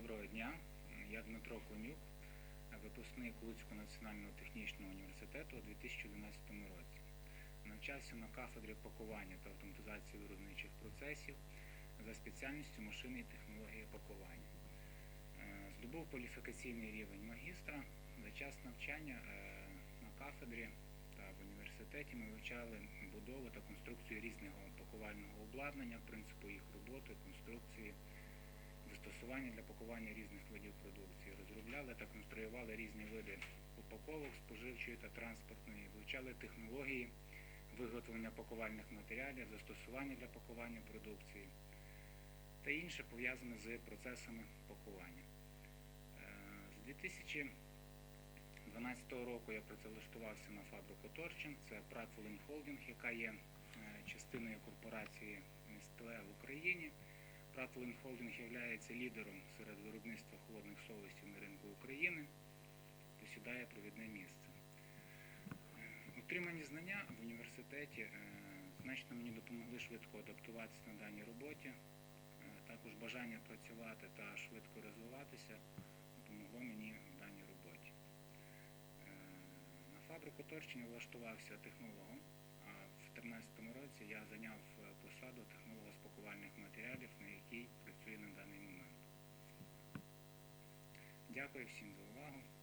Доброго дня. Я Дмитро Конюк, випускник Луцького національного технічного університету у 2011 році. Навчався на кафедрі пакування та автоматизації виробничих процесів за спеціальністю машини і технології пакування. Е, Здобув кваліфікаційний рівень магістра. За час навчання е, на кафедрі та в університеті ми вивчали будову та конструкцію різного пакувального обладнання, принципу їх роботи, конструкції, застосування для пакування різних видів продукції. Розробляли та конструювали різні види упаковок споживчої та транспортної, вивчали технології виготовлення пакувальних матеріалів, застосування для пакування продукції та інше пов'язане з процесами пакування. Е, З 2012 року я працевлаштувався на фабрику Торчин, це Pratt Волинь яка є е, частиною корпорації Nestlé в Україні. Волинь Холдинг є лідером серед виробництва холодних солостів на ринку України, посідає провідне місце. Отримані знання в університеті е, значно мені допомогли швидко адаптуватися на даній роботі. Е, Також бажання працювати та швидко розвиватися допомогло мені в даній роботі. Е, На фабрику Торчин я влаштувався технологом, а в 2013 році я зайняв е, посаду технолога з пакувальних матеріалів, 你会行走吗？